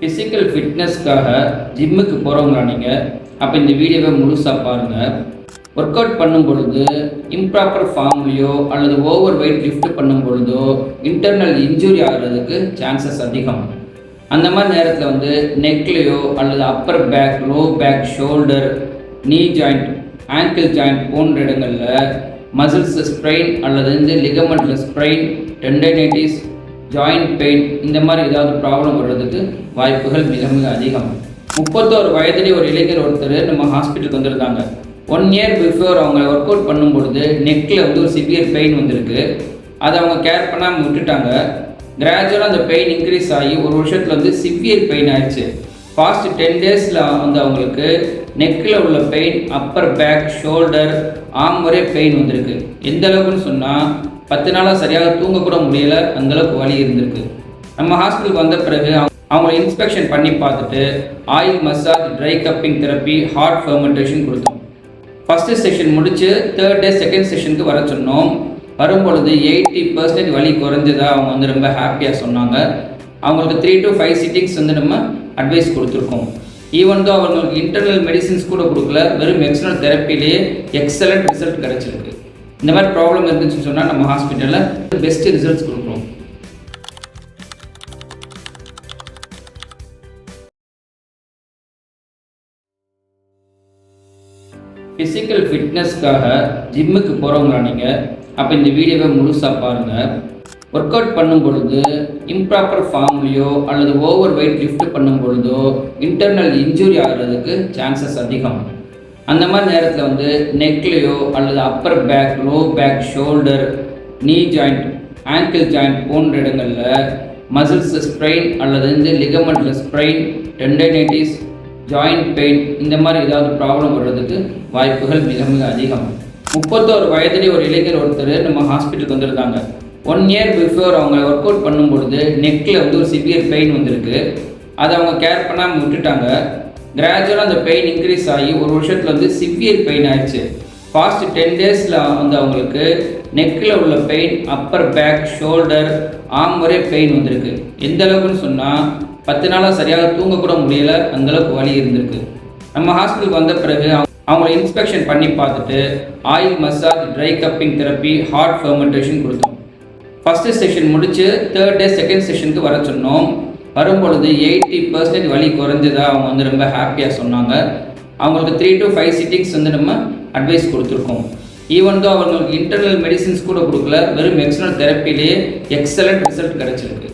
Physical ஃபிட்னஸ்க்காக ஜிம்முக்கு போகிறவங்களா நீங்கள் அப்போ இந்த வீடியோவை முழுசாக பாருங்கள் ஒர்க் அவுட் பண்ணும் பொழுது இம்ப்ராப்பர் ஃபார்ம்லேயோ அல்லது ஓவர் வெயிட் லிஃப்ட் பண்ணும் பொழுதோ இன்டர்னல் இன்ஜுரி ஆகிறதுக்கு சான்சஸ் அதிகம். அந்த மாதிரி நேரத்தில் வந்து நெக்லேயோ அல்லது upper back low back shoulder knee joint ankle joint போன்ற இடங்களில் மசில்ஸ் ஸ்ப்ரெயின் அல்லது வந்து லிகமெண்ட்ல ஸ்ப்ரெயின் டெண்டனைட்டிஸ் ஜாயிண்ட் பெயின் இந்த மாதிரி ஏதாவது ப்ராப்ளம் வர்றதுக்கு வாய்ப்புகள் மிக மிக அதிகம். முப்பத்தோரு வயதுலேயே ஒரு இளைஞர் ஒருத்தர் நம்ம ஹாஸ்பிட்டலுக்கு வந்திருக்காங்க. ஒன் இயர் பிஃபோர் அவங்க ஒர்க் அவுட் பண்ணும்பொழுது நெக்கில் வந்து ஒரு சிவியர் பெயின் வந்திருக்கு. அதை அவங்க கேர் பண்ணாமல் விட்டுட்டாங்க. கிராஜுவலாக அந்த பெயின் இன்க்ரீஸ் ஆகி ஒரு வருஷத்தில் வந்து சிவியர் பெயின் ஆயிடுச்சு. ஃபாஸ்ட் டென் டேஸில் வந்து அவங்களுக்கு நெக்கில் உள்ள பெயின் அப்பர் பேக் ஷோல்டர் ஆம் வரை பெயின் வந்திருக்கு. எந்த அளவுக்குன்னு சொன்னால் பத்து நாளாக சரியாக தூங்கக்கூட முடியல அந்தளவுக்கு வலி இருந்திருக்கு. நம்ம ஹாஸ்பிட்டலுக்கு வந்த பிறகு அவங்கள இன்ஸ்பெக்ஷன் பண்ணி பார்த்துட்டு oil massage dry cupping therapy hot fermentation கொடுத்தோம். ஃபஸ்ட்டு செஷன் முடித்து தேர்ட் டே செகண்ட் செஷனுக்கு வர சொன்னோம். வரும்பொழுது எயிட்டி பர்சன்டேஜ் வலி குறைஞ்சதாக அவங்க வந்து ரொம்ப ஹாப்பியாக சொன்னாங்க. அவங்களுக்கு த்ரீ டு ஃபைவ் சிட்டிங்ஸ் வந்து நம்ம அட்வைஸ் கொடுத்துருக்கோம். ஈவன் தான் அவங்களுக்கு இன்டர்னல் மெடிசின்ஸ் கூட கொடுக்கல வெறும் எக்ஸ்டர்னல் தெரப்பிலேயே எக்ஸலண்ட் ரிசல்ட் கிடச்சிருக்கு. இந்த மாதிரி ப்ராப்ளம் இருந்துச்சுன்னு சொன்னால் நம்ம ஹாஸ்பிட்டலில் பெஸ்ட் ரிசல்ட்ஸ் கொடுக்குறோம் ஃபிசிக்கல் ஃபிட்னஸ்க்காக ஜிம்முக்கு போகிறவங்களா நீங்கள் அப்போ இந்த வீடியோவை முழுசாக பாருங்கள் ஒர்க் அவுட் பண்ணும் பொழுது இம்ப்ராப்பர் ஃபார்ம்லேயோ அல்லது ஓவர் வெயிட் லிஃப்ட் பண்ணும் பொழுதோ இன்டர்னல் இன்ஜுரி ஆகிறதுக்கு சான்சஸ் அதிகம். அந்த மாதிரி நேரத்தில் வந்து நெக்லையோ அல்லது upper back low back shoulder knee joint ankle joint போன்ற இடங்களில் மசில்ஸ் ஸ்ப்ரெயின் அல்லது வந்து லிகமெண்ட்டில் ஸ்ப்ரெயின் டெண்டனைட்டிஸ் ஜாயிண்ட் பெயின் இந்த மாதிரி ஏதாவது ப்ராப்ளம் வர்றதுக்கு வாய்ப்புகள் மிக மிக அதிகம். முப்பத்தோரு வயதுலேயே ஒரு இளைஞர் ஒருத்தர் நம்ம ஹாஸ்பிட்டலுக்கு வந்திருக்காங்க. ஒன் இயர் பிஃபோர் அவங்க ஒர்க் அவுட் பண்ணும்பொழுது நெக்கில் வந்து ஒரு சிவியர் பெயின் வந்திருக்கு. அதை அவங்க கேர் பண்ணாமல் விட்டுட்டாங்க. கிராஜுவலாக அந்த பெயின் இன்க்ரீஸ் ஆகி ஒரு வருஷத்தில் வந்து சிவியர் பெயின் ஆயிடுச்சு. ஃபாஸ்ட் டென் டேஸில் வந்து அவங்களுக்கு நெக்கில் உள்ள பெயின் அப்பர் பேக் ஷோல்டர் ஆம் வரை பெயின் வந்திருக்கு. எந்த அளவுக்குன்னு சொன்னால் பத்து நாளாக சரியாக தூங்கக்கூட முடியல அந்தளவுக்கு வலி இருந்திருக்கு. நம்ம ஹாஸ்பிட்டலுக்கு வந்த பிறகு அவங்க- அவங்கள இன்ஸ்பெக்ஷன் பண்ணி பார்த்துட்டு oil massage dry cupping therapy hot fermentation கொடுத்தோம். ஃபஸ்ட்டு செஷன் முடித்து தேர்ட் டே செகண்ட் செஷனுக்கு வர சொன்னோம். வரும்பொழுது எயிட்டி பர்சன்டேஜ் வலி குறைஞ்சதா அவங்க வந்து ரொம்ப ஹாப்பியாக சொன்னாங்க. அவங்களுக்கு த்ரீ டு ஃபைவ் சிட்டிங்ஸ் வந்து நம்ம அட்வைஸ் கொடுத்துருக்கோம். ஈவன் தான் அவங்களுக்கு இன்டர்னல் மெடிசின்ஸ் கூட கொடுக்கல வெறும் எக்ஸ்டர்னல் தெரப்பிலேயே எக்ஸலண்ட் ரிசல்ட் கிடச்சிருக்கு.